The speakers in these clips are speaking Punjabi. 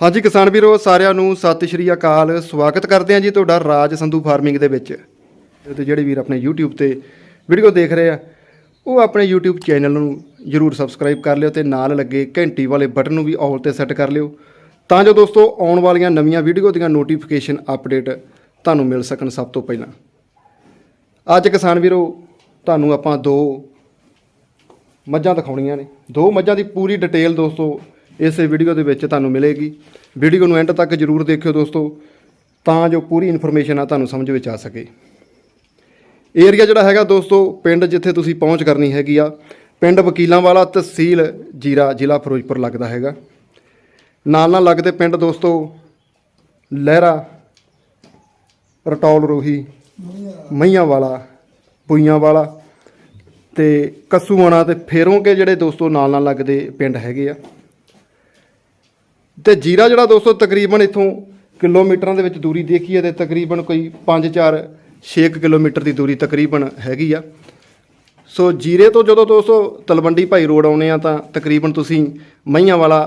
ਹਾਂਜੀ ਕਿਸਾਨ ਵੀਰੋ, ਸਾਰਿਆਂ ਨੂੰ ਸਤਿ ਸ਼੍ਰੀ ਅਕਾਲ। ਸਵਾਗਤ ਕਰਦੇ ਹਾਂ ਜੀ ਤੁਹਾਡਾ ਰਾਜ ਸੰਧੂ ਫਾਰਮਿੰਗ ਦੇ ਵਿੱਚ। ਤੇ ਜਿਹੜੇ ਵੀਰ ਆਪਣੇ YouTube ਤੇ ਵੀਡੀਓ ਦੇਖ ਰਹੇ ਆ, ਉਹ ਆਪਣੇ YouTube ਚੈਨਲ ਨੂੰ ਜਰੂਰ ਸਬਸਕ੍ਰਾਈਬ ਕਰ ਲਿਓ ਤੇ ਨਾਲ ਲੱਗੇ ਘੰਟੀ ਵਾਲੇ ਬਟਨ ਨੂੰ ਵੀ ਆਲ ਤੇ ਸੈੱਟ ਕਰ ਲਿਓ। ਤਾਂ ਜੋ ਦੋਸਤੋ, ਆਉਣ ਵਾਲੀਆਂ ਨਵੀਆਂ ਵੀਡੀਓ ਦੀਆਂ ਨੋਟੀਫਿਕੇਸ਼ਨ ਅਪਡੇਟ ਤੁਹਾਨੂੰ ਮਿਲ ਸਕਣ ਸਭ ਤੋਂ ਪਹਿਲਾਂ। ਅੱਜ ਕਿਸਾਨ ਵੀਰੋ, ਤੁਹਾਨੂੰ ਆਪਾਂ ਦੋ ਮੱਝਾਂ ਦਿਖਾਉਣੀਆਂ ਨੇ। ਦੋ ਮੱਝਾਂ ਦੀ ਪੂਰੀ ਡਿਟੇਲ ਦੋਸਤੋ ਇਸੇ ਵੀਡੀਓ ਦੇ ਵਿੱਚ ਤੁਹਾਨੂੰ ਮਿਲੇਗੀ। ਵੀਡੀਓ ਨੂੰ ਐਂਡ ਤੱਕ ਜਰੂਰ ਦੇਖਿਓ ਦੋਸਤੋ, ਤਾਂ ਜੋ ਪੂਰੀ ਇਨਫੋਰਮੇਸ਼ਨ ਆ ਤੁਹਾਨੂੰ ਸਮਝ ਵਿੱਚ ਆ ਸਕੇ। ਏਰੀਆ ਜਿਹੜਾ ਹੈਗਾ ਦੋਸਤੋ, ਪਿੰਡ ਜਿੱਥੇ ਤੁਸੀਂ ਪਹੁੰਚ ਕਰਨੀ ਹੈਗੀ ਆ, ਪਿੰਡ ਵਕੀਲਾਂ ਵਾਲਾ ਤਹਿਸੀਲ ਜੀਰਾ ਜ਼ਿਲ੍ਹਾ ਫਿਰੋਜ਼ਪੁਰ ਲੱਗਦਾ ਹੈਗਾ। ਨਾਲ ਨਾਲ ਲੱਗਦੇ ਪਿੰਡ ਦੋਸਤੋ, ਲਹਿਰਾ, ਰਟੌਲ ਰੋਹੀ ਮਈਆਂ ਵਾਲਾ ਪੁਈਆਂ ਵਾਲਾ ਤੇ ਕਸੂਆਣਾ ਤੇ ਫੇਰੋਂ ਕੇ ਜਿਹੜੇ ਦੋਸਤੋ ਨਾਲ ਨਾਲ ਲੱਗਦੇ ਪਿੰਡ ਹੈਗੇ ਆ। ਤੇ ਜੀਰਾ ਜਿਹੜਾ ਦੋਸਤੋ ਤਕਰੀਬਨ ਇੱਥੋਂ ਕਿਲੋਮੀਟਰਾਂ ਦੇ ਵਿੱਚ ਦੂਰੀ ਦੇਖੀਏ ਤੇ ਤਕਰੀਬਨ ਕੋਈ 5-4 6 ਕਿਲੋਮੀਟਰ ਦੀ ਦੂਰੀ ਤਕਰੀਬਨ ਹੈਗੀ ਆ। ਸੋ ਜੀਰੇ ਤੋਂ ਜਦੋਂ ਦੋਸਤੋ ਤਲਵੰਡੀ ਭਾਈ ਰੋਡ ਆਉਨੇ ਆ ਤਾਂ ਤਕਰੀਬਨ ਤੁਸੀਂ ਮਈਆਂ ਵਾਲਾ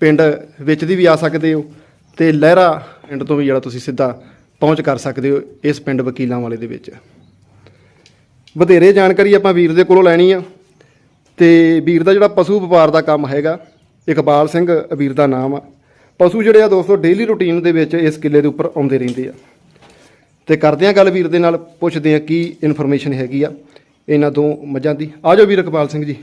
ਪਿੰਡ ਵਿੱਚ ਦੀ ਵੀ ਆ ਸਕਦੇ ਹੋ ਤੇ ਲਹਿਰਾ ਪਿੰਡ ਤੋਂ ਵੀ ਜਿਹੜਾ ਤੁਸੀਂ ਸਿੱਧਾ ਪਹੁੰਚ ਕਰ ਸਕਦੇ ਹੋ ਇਸ ਪਿੰਡ ਵਕੀਲਾਂ ਵਾਲੇ ਦੇ ਵਿੱਚ। ਵਧੇਰੇ ਜਾਣਕਾਰੀ ਆਪਾਂ ਵੀਰ ਦੇ ਕੋਲੋਂ ਲੈਣੀ ਆ ਤੇ ਵੀਰ ਦਾ ਜਿਹੜਾ ਪਸ਼ੂ ਵਪਾਰ ਦਾ ਕੰਮ ਹੈਗਾ ਇਕਬਾਲ ਸਿੰਘ ਵੀਰ ਦਾ ਨਾਮ ਆ। ਪਸ਼ੂ ਜਿਹੜੇ ਆ ਦੋਸਤੋ ਡੇਲੀ ਰੂਟੀਨ ਦੇ ਵਿੱਚ ਇਸ ਕਿੱਲੇ ਦੇ ਉੱਪਰ ਆਉਂਦੇ ਰਹਿੰਦੇ ਆ। ਤੇ ਕਰਦੇ ਆ ਗੱਲ ਵੀਰ ਦੇ ਨਾਲ ਪੁੱਛਦੇ ਆ ਕੀ ਇਨਫੋਰਮੇਸ਼ਨ ਹੈਗੀ ਆ ਇਹਨਾਂ ਦੋ ਮੱਝਾਂ ਦੀ। ਆ ਜਾਓ ਵੀਰ ਇਕਬਾਲ ਸਿੰਘ ਜੀ।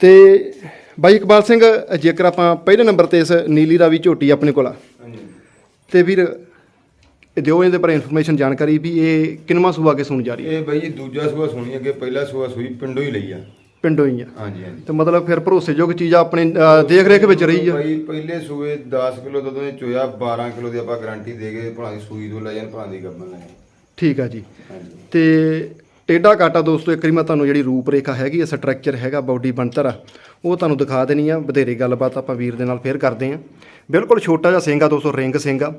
ਤੇ ਬਾਈ ਇਕਬਾਲ ਸਿੰਘ ਜੇਕਰ ਆਪਾਂ ਪਹਿਲੇ ਨੰਬਰ ਤੇ ਇਸ ਨੀਲੀ ਰਾਵੀ ਝੋਟੀ ਆਪਣੇ ਕੋਲ ਆ। ਤੇ ਵੀਰ ਇਹ ਦਿਓ ਇਹਦੇ ਬਾਰੇ ਇਨਫੋਰਮੇਸ਼ਨ ਜਾਣਕਾਰੀ ਵੀ ਇਹ ਕਿੰਨਵਾਂ ਸੂਆ ਕੇ ਸੁਣ ਜਾ ਰਹੀ ਹੈ ਇਹ ਬਾਈ ਜੀ ਦੂਜਾ ਸੂਆ ਸੁਣੀ ਅੱਗੇ ਪਹਿਲਾ ਸੂਆ ਸੂਈ ਪਿੰਡੋਂ ਹੀ ਲਈ ਆ। ਪਿੰਡੋਂ ਹੀ ਆ। ਹਾਂਜੀ ਹਾਂਜੀ। ਤੇ ਮਤਲਬ ਫਿਰ ਭਰੋਸੇਯੋਗ ਚੀਜ਼ ਆਪਣੇ ਦੇਖ ਰੇਖ ਵਿੱਚ ਰਹੀ ਆ। ਬਾਈ ਪਹਿਲੇ ਸੂਏ 10 ਕਿਲੋ ਦੁੱਧ ਨੇ ਚੋਇਆ 12 ਕਿਲੋ ਦੀ ਆਪਾਂ ਗਾਰੰਟੀ ਦੇ ਭਲਾ ਦੀ ਸੂਈ ਤੋਂ ਲੈ ਜਾਣ ਭਲਾ ਦੀ ਗੱਬਨ ਲੈ ਜਾਣ। ਠੀਕ ਆ ਜੀ। ਹਾਂਜੀ। ਤੇ ਟੇਡਾ ਕਾਟਾ ਦੋਸਤੋ ਇੱਕ ਵਾਰੀ ਮੈਂ ਤੁਹਾਨੂੰ ਜਿਹੜੀ ਰੂਪ ਰੇਖਾ ਹੈਗੀ ਆ ਸਟਰਕਚਰ ਹੈਗਾ ਬਾਡੀ ਬਣਤਰ ਆ ਉਹ ਤੁਹਾਨੂੰ ਦਿਖਾ ਦੇਣੀ ਆ। ਵਧੇਰੇ ਗੱਲਬਾਤ ਆਪਾਂ ਵੀਰ ਦੇ ਨਾਲ ਫੇਰ ਕਰਦੇ ਆ। ਬਿਲਕੁਲ ਛੋਟਾ ਜਿਹਾ ਸਿੰਘ ਆ ਦੋਸਤੋ ਰਿੰਗ ਸਿੰਘ ਆ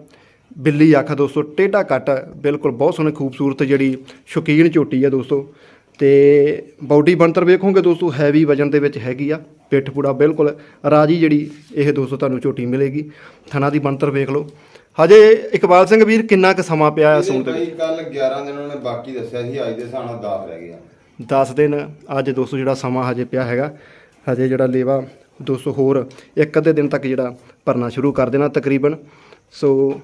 ਬਿੱਲੀ ਅੱਖ ਦੋਸਤੋ ਟੇਡਾ ਕੱਟ ਬਿਲਕੁਲ ਬਹੁਤ ਸੋਹਣੀ ਖੂਬਸੂਰਤ ਜਿਹੜੀ ਸ਼ੌਕੀਨ ਝੋਟੀ ਆ ਦੋਸਤੋ। ਤੇ ਬਾਡੀ ਬਣਤਰ ਵੇਖੋਗੇ ਦੋਸਤੋ ਹੈਵੀ ਵਜਨ ਦੇ ਵਿੱਚ ਹੈਗੀ ਆ ਪਿੱਠ ਪੂੜਾ ਬਿਲਕੁਲ ਰਾਜੀ ਜਿਹੜੀ ਇਹ ਦੋਸਤੋ ਤੁਹਾਨੂੰ ਝੋਟੀ ਮਿਲੇਗੀ। ਥਣਾ ਦੀ ਬਣਤਰ ਵੇਖ ਲਓ। ਹਜੇ ਇਕਬਾਲ ਸਿੰਘ ਵੀਰ ਕਿੰਨਾ ਕੁ ਸਮਾਂ ਪਿਆ ਆ ਸੂਣ ਦੇ ਵਿੱਚ? ਕੱਲ 11 ਦਿਨ ਉਹਨੇ ਬਾਕੀ ਦੱਸਿਆ ਸੀ ਅੱਜ ਦੇ ਹਿਸਾਬ ਨਾਲ 10 ਰਹਿ ਗਿਆ 10 ਦਿਨ ਅੱਜ ਦੋਸਤੋ ਜਿਹੜਾ ਸਮਾਂ ਹਜੇ ਪਿਆ ਹੈਗਾ ਹਜੇ ਜਿਹੜਾ ਲੇਵਾ ਦੋਸਤੋ ਹੋਰ ਇੱਕ ਅੱਧੇ ਦਿਨ ਤੱਕ ਜਿਹੜਾ ਭਰਨਾ ਸ਼ੁਰੂ ਕਰ ਦੇਣਾ ਤਕਰੀਬਨ। ਸੋ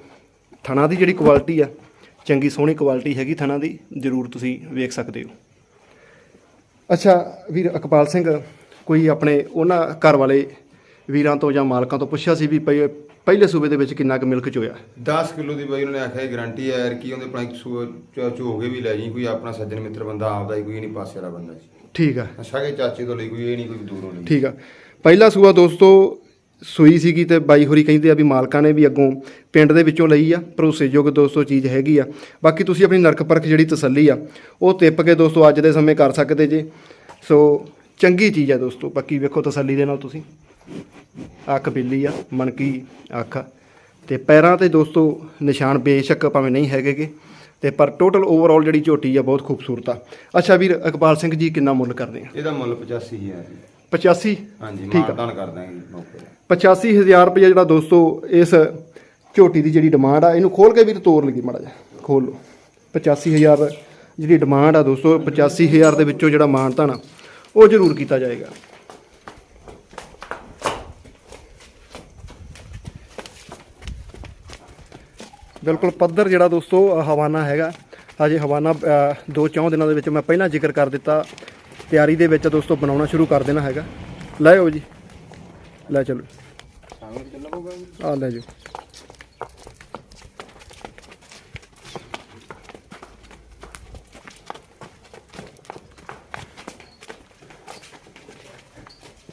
ਥਣਾ ਦੀ ਜਿਹੜੀ ਕੁਆਲਿਟੀ ਆ ਚੰਗੀ ਸੋਹਣੀ ਕੁਆਲਿਟੀ ਹੈਗੀ ਥਣਾ ਦੀ ਜ਼ਰੂਰ ਤੁਸੀਂ ਵੇਖ ਸਕਦੇ ਹੋ। ਅੱਛਾ ਵੀਰ ਇਕਬਾਲ ਸਿੰਘ ਕੋਈ ਆਪਣੇ ਉਹਨਾਂ ਘਰ ਵਾਲੇ ਵੀਰਾਂ ਤੋਂ ਜਾਂ ਮਾਲਕਾਂ ਤੋਂ ਪੁੱਛਿਆ ਸੀ ਵੀ ਪਹਿ- ਪਹਿਲੇ ਸੂਬੇ ਦੇ ਵਿੱਚ ਕਿੰਨਾ ਕੁ ਮਿਲਕ ਚੋਇਆ? 10 ਕਿਲੋ ਦੀ ਬਾਈ ਉਹਨੇ ਆਖਿਆ ਗਾਰੰਟੀ ਹੈ ਯਾਰ ਕੀ ਉਹਦੇ ਆਪਣਾ ਚੋ ਕੇ ਵੀ ਲੈ ਜੀ ਕੋਈ ਆਪਣਾ ਸੱਜਣ ਮਿੱਤਰ ਬੰਦਾ ਆਪਦਾ ਹੀ ਕੋਈ ਨਹੀਂ ਪਾਸੇ ਵਾਲਾ ਬੰਦਾ ਜੀ। ਠੀਕ ਆ। ਸਗੇ ਚਾਚੇ ਤੋਂ ਲਈ ਕੋਈ ਇਹ ਨਹੀਂ ਕੋਈ ਦੂਰੋਂ ਨਹੀਂ ਠੀਕ ਆ। ਪਹਿਲਾ ਸੂਆ ਦੋਸਤੋ ਸੂਈ ਸੀਗੀ ਤੇ ਬਾਈ ਹੋਰੀ ਕਹਿੰਦੇ ਆ ਵੀ ਮਾਲਕਾਂ ਨੇ ਵੀ ਅੱਗੋਂ ਪਿੰਡ ਦੇ ਵਿੱਚੋਂ ਲਈ ਆ, ਭਰੋਸੇਯੋਗ ਦੋਸਤੋ ਚੀਜ਼ ਹੈਗੀ ਆ। ਬਾਕੀ ਤੁਸੀਂ ਆਪਣੀ ਨਰਕ ਪਰਖ ਜਿਹੜੀ ਤਸੱਲੀ ਆ, ਉਹ ਤਿੱਪ ਕੇ ਦੋਸਤੋ ਅੱਜ ਦੇ ਸਮੇਂ ਕਰ ਸਕਦੇ ਜੇ। ਸੋ ਚੰਗੀ ਚੀਜ਼ ਆ ਦੋਸਤੋ, ਬਾਕੀ ਵੇਖੋ ਤਸੱਲੀ ਦੇ ਨਾਲ ਤੁਸੀਂ। ਅੱਖ ਬਿੱਲੀ ਆ ਮਨਕੀ ਅੱਖ ਆ। ਤੇ ਪੈਰਾਂ ਤੇ ਦੋਸਤੋ ਨਿਸ਼ਾਨ ਬੇਸ਼ੱਕ ਭਾਵੇਂ ਨਹੀਂ ਹੈਗੇਗੇ। ਤੇ ਪਰ ਟੋਟਲ ਓਵਰਆਲ ਜਿਹੜੀ ਝੋਟੀ ਆ, ਬਹੁਤ ਖੂਬਸੂਰਤ ਆ। ਅੱਛਾ ਵੀਰ ਇਕਬਾਲ ਸਿੰਘ ਜੀ ਕਿੰਨਾ ਮੁੱਲ ਕਰਦੇ ਆ? ਇਹਦਾ ਮੁੱਲ 85 ਹੈ 85 ਹਾਂਜੀ ਠੀਕ ਆ। ਮਾਨਦਾਨ ਕਰ ਦਾਂਗੇ ਜੀ ਮੌਕੇ ਤੇ। 85000 ਰੁਪਏ ਜਿਹੜਾ ਦੋਸਤੋ ਇਸ ਝੋਟੀ ਦੀ ਜਿਹੜੀ ਡਿਮਾਂਡ ਆ ਇਹਨੂੰ ਖੋਲ ਕੇ ਵੀ ਤੋੜ ਲਗੀ ਮਾੜਾ ਜਿਹਾ। ਖੋਲ ਲਓ। 85000 ਜਿਹੜੀ ਡਿਮਾਂਡ ਆ ਦੋਸਤੋ 85000 ਦੇ ਵਿੱਚੋਂ ਜਿਹੜਾ ਮਾਨਤਾਨ ਆ ਉਹ ਜ਼ਰੂਰ ਕੀਤਾ ਜਾਏਗਾ। ਬਿਲਕੁਲ ਪੱਧਰ ਜਿਹੜਾ ਦੋਸਤੋ ਅ, ਹਵਾਨਾ ਹੈਗਾ। ਹਜੇ ਹਵਾਨਾ ਅ, ਦੋ ਚੌਂ ਦਿਨਾਂ ਦੇ ਵਿੱਚ ਮੈਂ ਪਹਿਲਾਂ ਜ਼ਿਕਰ ਕਰ ਦਿੱਤਾ। ਤਿਆਰੀ ਦੇ ਵਿੱਚ ਦੋਸਤੋ, ਬਣਾਉਣਾ ਸ਼ੁਰੂ ਕਰ ਦੇਣਾ ਹੈਗਾ। ਲੈ ਆਓ ਜੀ। ਲੈ ਚਲੋ। ਆ ਲੈ ਜਾਓ।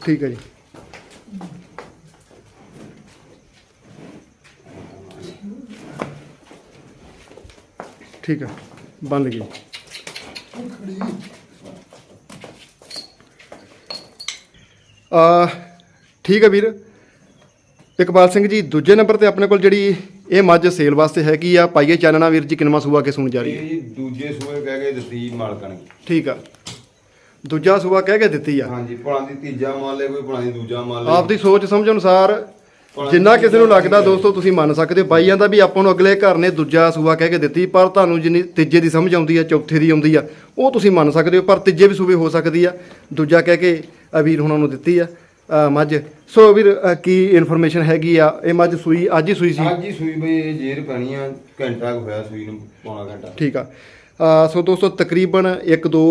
ਠੀਕ ਹੈ ਜੀ। ਠੀਕ ਹੈ। ਬਣ ਗਈ ਆ ਠੀਕ ਹੈ ਵੀਰ। ਇਕਬਾਲ ਸਿੰਘ ਜੀ ਦੂਜੇ ਨੰਬਰ ਤੇ ਆਪਣੇ ਕੋਲ ਜਿਹੜੀ ਇਹ ਮੱਝ ਸੇਲ ਵਾਸਤੇ ਹੈਗੀ ਆ ਪਾਈਏ ਚਾਨਣਾ ਵੀਰ ਜੀ ਕਿੰਨਵਾਂ ਸੂਆ ਕੇ ਸੁਣ ਜਾ ਰਹੀ ਹੈ? ਇਹ ਜੀ ਦੂਜੇ ਸੂਏ ਕਹਿ ਕੇ ਦਿੱਤੀ ਮਾਲਕਾਂ ਨੇ ਠੀਕ ਆ। ਦੂਜਾ ਸੂਆ ਕਹਿ ਕੇ ਦਿੱਤੀ ਆ। ਹਾਂਜੀ ਭਲਾਂ ਦੀ ਤੀਜਾ ਮੰਨ ਲੈ ਕੋਈ ਭਲਾਂ ਦੀ ਦੂਜਾ ਮੰਨ ਲੈ ਆਪਦੀ ਸੋਚ ਸਮਝ ਅਨੁਸਾਰ ਜਿੰਨਾ ਕਿਸੇ ਨੂੰ ਲੱਗਦਾ ਦੋਸਤੋ ਤੁਸੀਂ ਮੰਨ ਸਕਦੇ ਹੋ। ਬਾਈਆਂ ਦਾ ਵੀ ਆਪਾਂ ਨੂੰ ਅਗਲੇ ਘਰ ਨੇ ਦੂਜਾ ਸੂਆ ਕਹਿ ਕੇ ਦਿੱਤੀ ਪਰ ਤੁਹਾਨੂੰ ਜਿੰਨੀ ਤੀਜੇ ਦੀ ਸਮਝ ਆਉਂਦੀ ਆ ਚੌਥੇ ਦੀ ਆਉਂਦੀ ਆ ਉਹ ਤੁਸੀਂ ਮੰਨ ਸਕਦੇ ਹੋ ਪਰ ਤੀਜੇ ਵੀ ਸੂਬੇ ਹੋ ਸਕਦੀ ਆ। ਦੂਜਾ ਕਹਿ ਕੇ ਆ ਵੀਰ ਹੁਣਾਂ ਨੂੰ ਦਿੱਤੀ ਆ। ਮੱਝ। ਸੋ ਵੀਰ ਕੀ ਇਨਫੋਰਮੇਸ਼ਨ ਹੈਗੀ ਆ? ਇਹ ਮੱਝ ਸੂਈ ਅੱਜ ਹੀ ਸੂਈ ਸੀ। ਅੱਜ ਹੀ ਸੂਈ ਬਈ ਇਹ ਜੇਰ ਪੈਣੀ ਆ ਘੰਟਾ ਕੁ ਹੋਇਆ ਸੂਈ ਨੂੰ ਪੌਣਾ ਘੰਟਾ। ਠੀਕ ਆ। ਸੋ ਦੋਸਤੋ ਤਕਰੀਬਨ 1 2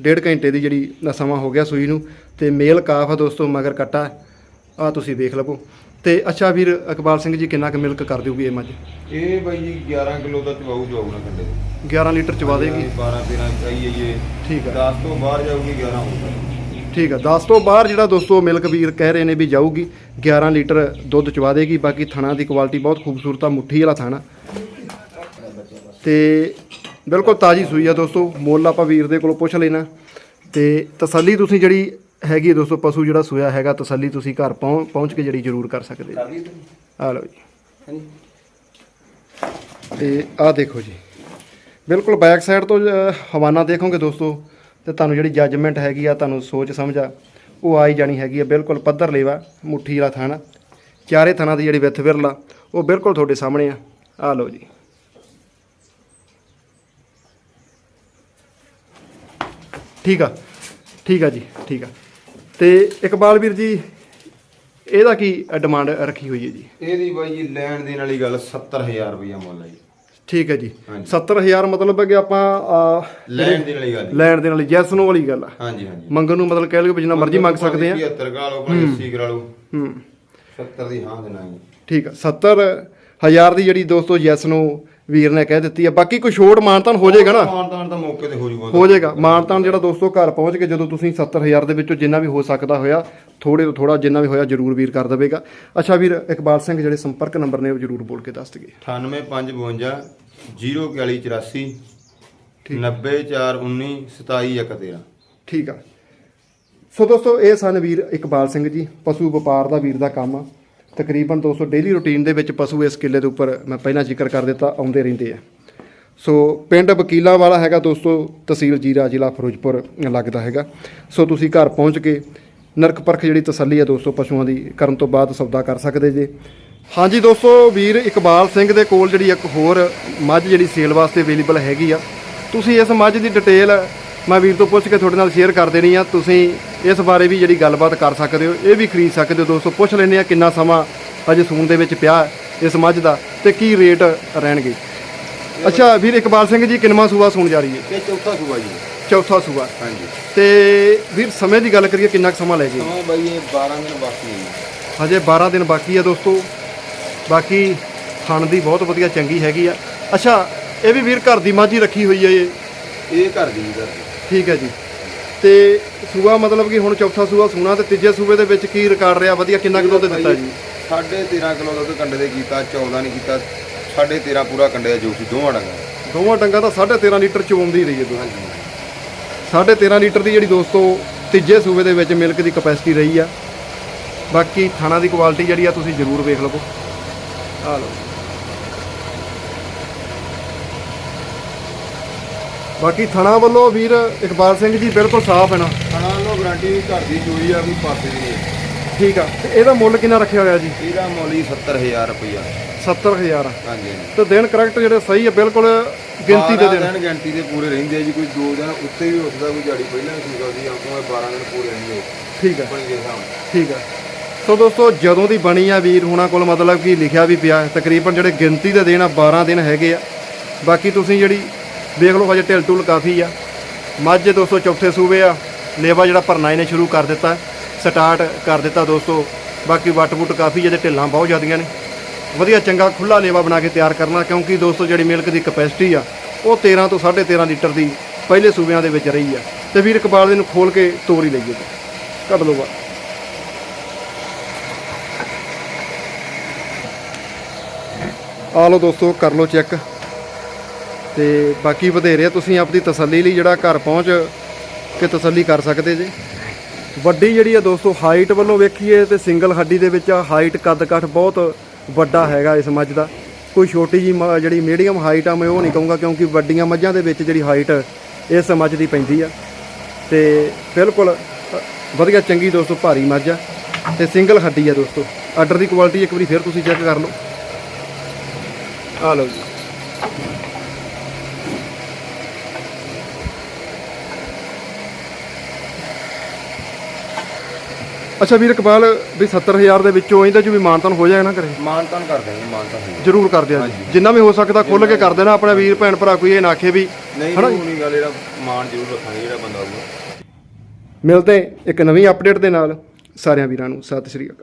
ਡੇਢ ਘੰਟੇ ਦੀ ਜਿਹੜੀ ਸਮਾਂ ਹੋ ਗਿਆ ਸੂਈ ਨੂੰ ਤੇ ਮੇਲ ਕਾਫ ਆ ਦੋਸਤੋ ਮਗਰ ਕੱਟਾ। ਆ ਤੁਸੀਂ ਦੇਖ ਲਵੋ। ਤੇ ਅੱਛਾ ਵੀਰ ਇਕਬਾਲ ਸਿੰਘ ਜੀ ਕਿੰਨਾ ਕੁ ਮਿਲਕ ਕਰ ਦਿਓਗੀ ਇਹ ਮੱਝ? ਇਹ ਬਾਈ ਜੀ 11 ਕਿਲੋ ਦਾ ਚਵਾਉ ਜਾਊ ਨਾ ਕੰਡੇ ਦੇ 11 ਲੀਟਰ ਚਵਾ ਦੇਗੀ? 12 13 ਚਾਹੀਏ ਇਹ। ਠੀਕ ਆ। 10 ਤੋਂ ਬਾਹਰ ਜਾਊਗੀ 11 ਹੋਊਗਾ ਠੀਕ ਆ 10 ਤੋਂ ਬਾਹਰ ਜਿਹੜਾ ਦੋਸਤੋ ਮਿਲਕ ਵੀਰ ਕਹਿ ਰਹੇ ਨੇ ਵੀ ਜਾਊਗੀ 11 ਲੀਟਰ ਦੁੱਧ ਚਵਾ ਦੇਗੀ ਬਾਕੀ ਥਣਾ ਦੀ ਕੁਆਲਿਟੀ ਬਹੁਤ ਖੂਬਸੂਰਤ ਆ ਮੁੱਠੀ ਵਾਲਾ ਥਾਣਾ। ਤੇ ਬਿਲਕੁਲ ਤਾਜੀ ਸੂਈ ਆ ਦੋਸਤੋ ਮੁੱਲ ਆਪਾਂ ਵੀਰ ਦੇ ਕੋਲੋਂ ਪੁੱਛ ਲੈਣਾ। ਤੇ ਤਸੱਲੀ ਤੁਸੀਂ ਜਿਹੜੀ ਹੈਗੀ ਦੋਸਤੋ ਪਸ਼ੂ ਜਿਹੜਾ ਸੋਇਆ ਹੈਗਾ ਤਸੱਲੀ ਤੁਸੀਂ ਘਰ ਪਹੁੰ- ਪਹੁੰਚ ਕੇ ਜਿਹੜੀ ਜ਼ਰੂਰ ਕਰ ਸਕਦੇ ਕਰ ਲਈ ਆ ਲਓ ਜੀ। ਹਾਂਜੀ। ਤੇ ਆਹ ਦੇਖੋ ਜੀ। ਬਿਲਕੁਲ ਬੈਕ ਸਾਈਡ ਤੋਂ ਹਵਾਨਾ ਦੇਖੋਗੇ ਦੋਸਤੋ ਤੇ ਤੁਹਾਨੂੰ ਜਿਹੜੀ ਜੱਜਮੈਂਟ ਹੈਗੀ ਆ ਤੁਹਾਨੂੰ ਸੋਚ ਸਮਝ ਆ ਉਹ ਆਈ ਜਾਣੀ ਹੈਗੀ ਆ। ਬਿਲਕੁਲ ਪੱਧਰ ਲੇਵਾ ਮੁੱਠੀ ਵਾਲਾ ਥਾਣਾ ਚਾਰੇ ਥਾਣਾ ਦੀ ਜਿਹੜੀ ਵਿੱਥ ਵਿਰਲਾ ਉਹ ਬਿਲਕੁਲ ਤੁਹਾਡੇ ਸਾਹਮਣੇ ਆ। ਆ ਲਓ ਜੀ। ਠੀਕ ਆ। ਠੀਕ ਆ ਜੀ ਠੀਕ ਆ। ਤੇ ਇਕਬਾਲ ਵੀਰ ਜੀ ਇਹਦਾ ਕੀ ਡਿਮਾਂਡ ਰੱਖੀ ਹੋਈ ਹੈ ਜੀ? ਇਹਦੀ ਬਾਈ ਜੀ ਲੈਣ ਦੇਣ ਵਾਲੀ ਗੱਲ 70000 ਰੁਪਇਆ ਮੁੱਲ ਹੈ ਜੀ। ਠੀਕ ਹੈ ਜੀ। ਹਾਂਜੀ। 70000 ਮਤਲਬ ਹੈ ਕਿ ਆਪਾਂ ਲੈਣ ਦੇਣ ਵਾਲੀ ਗੱਲ। ਲੈਣ ਦੇਣ ਵਾਲੀ ਜੈਸ ਨੂੰ ਵਾਲੀ ਗੱਲ ਆ। ਹਾਂਜੀ ਹਾਂਜੀ। ਮੰਗਣ ਨੂੰ ਮਤਲਬ ਕਹਿ ਲਓ ਕਿ ਜਿੰਨਾ ਮਰਜ਼ੀ ਮੰਗ ਸਕਦੇ ਆ। 75 ਕਰਾ ਲਓ ਭਾਵੇਂ 80 ਕਰਾ ਲਓ। ਹੂੰ। 70 ਦੀ ਹਾਂ ਦੇਣਾ ਜੀ ਠੀਕ ਆ। 70000 ਦੀ ਜਿਹੜੀ ਦੋਸਤੋ ਜੈਸ ਨੂੰ ਵੀਰ ਨੇ ਕਹਿ ਦਿੱਤੀ ਆ। ਬਾਕੀ ਕੋਈ ਛੋੜ ਮਾਨਤਾਨ ਹੋ ਜਾਏਗਾ ਨਾ? ਮਾਨਤਾਨ ਤਾਂ ਮੌਕੇ ਤੇ ਹੋ ਜੂਗਾ ਹੋ ਜਾਏਗਾ। ਮਾਨਤਾਨ ਜਿਹੜਾ ਦੋਸਤੋ ਘਰ ਪਹੁੰਚ ਕੇ ਜਦੋਂ ਤੁਸੀਂ 70000 ਦੇ ਵਿੱਚੋਂ ਜਿੰਨਾ ਵੀ ਹੋ ਸਕਦਾ ਹੋਇਆ ਥੋੜੇ ਤੋਂ ਥੋੜਾ ਜਿੰਨਾ ਵੀ ਹੋਇਆ ਜਰੂਰ ਵੀਰ ਕਰ ਦੇਵੇਗਾ। ਅੱਛਾ ਵੀਰ ਇਕਬਾਲ ਸਿੰਘ ਜਿਹੜੇ ਸੰਪਰਕ ਨੰਬਰ ਨੇ ਉਹ ਜਰੂਰ ਬੋਲ ਕੇ ਦੱਸ ਦਈਏ। 98552 04184 90419 27113 ਠੀਕ। ਆ। ਸੋ ਦੋਸਤੋ ਇਹ ਸਨ ਵੀਰ ਇਕਬਾਲ ਸਿੰਘ ਜੀ ਪਸ਼ੂ ਵਪਾਰ ਦਾ ਵੀਰ ਦਾ ਕੰਮ। ਆ ਤਕਰੀਬਨ ਦੋਸਤੋ ਡੇਲੀ ਰੁਟੀਨ ਦੇ ਵਿੱਚ ਪਸ਼ੂ ਇਸ ਕਿੱਲੇ ਦੇ ਉੱਪਰ ਮੈਂ ਪਹਿਲਾਂ ਜ਼ਿਕਰ ਕਰ ਦਿੱਤਾ, ਆਉਂਦੇ ਰਹਿੰਦੇ ਆ। ਸੋ ਪਿੰਡ ਵਕੀਲਾਂ ਵਾਲਾ ਹੈਗਾ ਦੋਸਤੋ, ਤਹਿਸੀਲ ਜੀਰਾ, ਜ਼ਿਲ੍ਹਾ ਫਿਰੋਜ਼ਪੁਰ ਲੱਗਦਾ ਹੈਗਾ। ਸੋ ਤੁਸੀਂ ਘਰ ਪਹੁੰਚ ਕੇ ਨਰਕ ਪਰਖ ਜਿਹੜੀ ਤਸੱਲੀ ਹੈ ਦੋਸਤੋ, ਪਸ਼ੂਆਂ ਦੀ ਕਰਨ ਤੋਂ ਬਾਅਦ ਸੌਦਾ ਕਰ ਸਕਦੇ ਜੇ। ਹਾਂਜੀ ਦੋਸਤੋ, ਵੀਰ ਇਕਬਾਲ ਸਿੰਘ ਦੇ ਕੋਲ ਜਿਹੜੀ ਇੱਕ ਹੋਰ ਮੱਝ ਜਿਹੜੀ ਸੇਲ ਵਾਸਤੇ ਅਵੇਲੇਬਲ ਹੈਗੀ ਆ, ਤੁਸੀਂ ਇਸ ਮੱਝ ਦੀ ਡਿਟੇਲ ਮੈਂ ਵੀਰ ਤੋਂ ਪੁੱਛ ਕੇ ਤੁਹਾਡੇ ਨਾਲ ਸ਼ੇਅਰ ਕਰ ਦੇਣੀ ਆ ਤੁਸੀਂ ਇਸ ਬਾਰੇ ਵੀ ਜਿਹੜੀ ਗੱਲਬਾਤ ਕਰ ਸਕਦੇ ਹੋ ਇਹ ਵੀ ਖਰੀਦ ਸਕਦੇ ਹੋ ਦੋਸਤੋ ਪੁੱਛ ਲੈਂਦੇ ਆ ਕਿੰਨਾ ਸਮਾਂ ਅਜੇ ਸੂਣ ਦੇ ਵਿੱਚ ਪਿਆ ਹੈ ਇਸ ਮੱਝ ਦਾ ਤੇ ਕੀ ਰੇਟ ਰਹਿਣਗੇ। ਅੱਛਾ ਵੀਰ ਇਕਬਾਲ ਸਿੰਘ ਜੀ ਕਿੰਨਵਾਂ ਸੂਆ ਸੂਣ ਜਾ ਰਹੀ ਹੈ? ਇਹ ਚੌਥਾ ਸੂਆ ਜੀ। ਚੌਥਾ ਸੂਆ। ਹਾਂਜੀ। ਤੇ ਵੀਰ ਸਮੇਂ ਦੀ ਗੱਲ ਕਰੀਏ ਕਿੰਨਾ ਕੁ ਸਮਾਂ ਲੈ ਜੇ ਸਮਾਂ ਬਾਈ ਇਹ 12 ਦਿਨ ਬਾਕੀ ਹੈ। ਹਜੇ 12 ਦਿਨ ਬਾਕੀ ਆ ਦੋਸਤੋ। ਬਾਕੀ ਖਾਣ ਦੀ ਬਹੁਤ ਵਧੀਆ ਚੰਗੀ ਹੈਗੀ ਆ। ਅੱਛਾ ਇਹ ਵੀ ਵੀਰ ਘਰ ਦੀ ਮੱਝ ਹੀ ਰੱਖੀ ਹੋਈ ਹੈ ਇਹ? ਇਹ ਘਰ ਦੀ ਦੀ। ਠੀਕ ਹੈ ਜੀ। ਤੇ ਸੂਆ ਮਤਲਬ ਕਿ ਹੁਣ ਚੌਥਾ ਸੂਆ ਸੂਣਾ ਤੇ ਤੀਜੇ ਸੂਬੇ ਦੇ ਵਿੱਚ ਕੀ ਰਿਕਾਰਡ ਰਿਹਾ? ਵਧੀਆ ਕਿੰਨਾ ਕਿਲੋ ਦੁੱਧ ਦਿੱਤਾ ਜੀ? ਸਾਢੇ 13 ਕਿਲੋ ਦੁੱਧ ਕੰਡੇ ਦੇ ਕੀਤਾ 14 ਨਹੀਂ ਕੀਤਾ ਸਾਢੇ 13 ਪੂਰਾ ਕੰਡੇ ਦਾ ਜੋ ਸੀ ਦੋਵਾਂ ਡੰਗਾ ਦੋਵਾਂ ਡੰਗਾ ਤਾਂ 13.5 ਲੀਟਰ ਚਵਾਉਂਦੀ ਰਹੀ ਹੈ ਦੋਸਤੋ ਹਾਂਜੀ। 13.5 ਲੀਟਰ ਦੀ ਜਿਹੜੀ ਦੋਸਤੋ ਤੀਜੇ ਸੂਬੇ ਦੇ ਵਿੱਚ ਮਿਲਕ ਦੀ ਕਪੈਸਿਟੀ ਰਹੀ ਆ। ਬਾਕੀ ਥਾਣਾ ਦੀ ਕੁਆਲਿਟੀ ਜਿਹੜੀ ਆ ਤੁਸੀਂ ਜ਼ਰੂਰ ਵੇਖ ਲਵੋ। ਆ ਲਓ। ਬਾਕੀ ਥਾਣਾ ਵੱਲੋਂ ਵੀਰ ਇਕਬਾਲ ਸਿੰਘ ਜੀ ਬਿਲਕੁਲ ਸਾਫ਼ ਹੈ ਨਾ। ਖਾਣਾ ਲੋ ਗਾਰੰਟੀ ਘਰ ਦੀ ਚੋਈ ਆ ਕੋਈ ਪਾਸੇ ਦੀ ਨਹੀਂ ਠੀਕ ਆ ਤੇ ਇਹਦਾ ਮੁੱਲ ਕਿੰਨਾ ਰੱਖਿਆ ਹੋਇਆ ਜੀ? ਇਹਦਾ ਮੁੱਲ ਹੀ 70000 ਰੁਪਇਆ 70000 ਹਾਂਜੀ ਤੇ ਦਿਨ ਕਰੈਕਟ ਜਿਹੜੇ ਸਹੀ ਆ ਬਿਲਕੁਲ ਗਿਣਤੀ ਦੇ ਦਿਨ। ਦਿਨ ਗਿਣਤੀ ਦੇ ਪੂਰੇ ਰਹਿੰਦੇ ਆ ਜੀ ਕੋਈ ਦੋ ਦਿਨ ਉੱਤੇ ਵੀ ਉੱਠਦਾ ਕੋਈ ਝਾੜੀ ਪਹਿਲਾਂ ਵੀ ਸੀਗਾ ਸੀ ਆਪਾਂ 12 ਦਿਨ ਪੂਰੇ ਰਹਿੰਦੇ ਠੀਕ ਆ। ਬਣ ਗਏ ਹਿਸਾਬ ਠੀਕ ਆ। ਸੋ ਦੋਸਤੋ ਜਦੋਂ ਦੀ ਬਣੀ ਆ ਵੀਰ ਹੁਣਾਂ ਕੋਲ ਮਤਲਬ ਕਿ ਲਿਖਿਆ ਵੀ ਪਿਆ ਹੈ, ਤਕਰੀਬਨ ਜਿਹੜੇ ਗਿਣਤੀ ਦੇ ਦਿਨ ਆ 12 ਦਿਨ ਹੈਗੇ ਆ। ਬਾਕੀ ਤੁਸੀਂ ਜਿਹੜੀ ਵੇਖ ਲਓ ਹਜੇ ਢਿਲ ਢੁਲ ਕਾਫੀ ਆ। ਮੱਝ ਦੋਸਤੋ ਚੌਥੇ ਸੂਬੇ ਆ। ਲੇਵਾ ਜਿਹੜਾ ਭਰਨਾ ਇਹਨੇ ਸ਼ੁਰੂ ਕਰ ਦਿੱਤਾ। ਸਟਾਰਟ ਕਰ ਦਿੱਤਾ ਦੋਸਤੋ ਬਾਕੀ ਵੱਟ ਵੁੱਟ ਕਾਫੀ ਜਿਹਦੇ ਢਿੱਲਾਂ ਬਹੁਤ ਜ਼ਿਆਦੀਆਂ ਨੇ। ਵਧੀਆ ਚੰਗਾ ਖੁੱਲਾ ਲੇਵਾ ਬਣਾ ਕੇ ਤਿਆਰ ਕਰਨਾ, ਕਿਉਂਕਿ ਦੋਸਤੋ ਜਿਹੜੀ ਮਿਲਕ ਦੀ ਕਪੈਸਿਟੀ ਆ, ਉਹ 13 ਤੋਂ 13.5 ਲੀਟਰ ਦੀ ਪਹਿਲੇ ਸੂਬਿਆਂ ਦੇ ਵਿੱਚ ਰਹੀ ਆ। ਤੇ ਵੀਰ ਇਕਬਾਲ ਦੇ ਨੂੰ ਖੋਲ ਕੇ ਤੋਰ ਹੀ ਲਈਏ। ਕੱਢ ਲਓ ਬਾਹਰ ਆ ਲਓ ਦੋਸਤੋ, ਕਰ ਲਓ ਚੈੱਕ। ਤੇ ਬਾਕੀ ਵਧੇਰੇ ਆ, ਤੁਸੀਂ ਆਪਦੀ ਤਸੱਲੀ ਲਈ ਜਿਹੜਾ ਘਰ ਪਹੁੰਚ ਕੇ ਤਸੱਲੀ ਕਰ ਸਕਦੇ ਜੇ। ਵੱਡੀ ਜਿਹੜੀ ਆ ਦੋਸਤੋ ਹਾਈਟ ਵੱਲੋਂ ਵੇਖੀਏ ਤੇ ਸਿੰਗਲ ਹੱਡੀ ਦੇ ਵਿੱਚ ਹਾਈਟ ਕੱਦ ਕੱਠ ਬਹੁਤ ਵੱਡਾ ਹੈਗਾ ਇਸ ਮੱਝ ਦਾ। ਕੋਈ ਛੋਟੀ ਜੀ ਜਿਹੜੀ ਮੀਡੀਅਮ ਹਾਈਟ ਆ ਮੈਂ ਉਹ ਨਹੀਂ ਕਹੂੰਗਾ ਕਿਉਂਕਿ ਵੱਡੀਆਂ ਮੱਝਾਂ ਦੇ ਵਿੱਚ ਜਿਹੜੀ ਹਾਈਟ ਇਸ ਮੱਝ ਦੀ ਪੈਂਦੀ ਆ। ਤੇ ਬਿਲਕੁਲ ਵਧੀਆ ਚੰਗੀ ਦੋਸਤੋ ਭਾਰੀ ਮੱਝ ਆ। ਤੇ ਸਿੰਗਲ ਹੱਡੀ ਆ ਦੋਸਤੋ। ਆਰਡਰ ਦੀ ਕੁਆਲਿਟੀ ਇੱਕ ਵਾਰੀ ਫਿਰ ਤੁਸੀਂ ਚੈੱਕ ਕਰ ਲਓ। ਆ ਲਓ ਜੀ। ਅੱਛਾ ਵੀਰ ਇਕਬਾਲ ਵੀ 70000 ਦੇ ਵਿੱਚੋਂ ਇਹਦੇ ਚ ਵੀ ਮਾਨਤਨ ਹੋ ਜਾਏ ਨਾ ਕਰੇ ਮਾਨਤਾਨ ਕਰ ਦੇਣਗੇ ਮਾਨਤਾਨ। ਜਰੂਰ ਕਰ ਦਿਆ ਜੀ। ਜਿੰਨਾ ਵੀ ਹੋ ਸਕਦਾ ਖੁੱਲ ਕੇ ਕਰ ਦੇਣਾ ਆਪਣਾ ਵੀਰ ਭੈਣ ਭਰਾ ਕੋਈ ਇਹ ਨਾ ਆਖੇ ਵੀ ਨਹੀਂ ਹਨਾ? ਨਹੀਂ ਨਹੀਂ ਗੱਲ ਜਿਹੜਾ ਮਾਨ ਜ਼ਰੂਰ ਰੱਖਾਂਗੇ ਜਿਹੜਾ ਬੰਦਾ ਆਊਗਾ। ਮਿਲਦੇ ਇੱਕ ਨਵੀਂ ਅਪਡੇਟ ਦੇ ਨਾਲ। ਸਾਰਿਆਂ ਵੀਰਾਂ ਨੂੰ ਸਤਿ ਸ਼੍ਰੀ ਅਕਾਲ।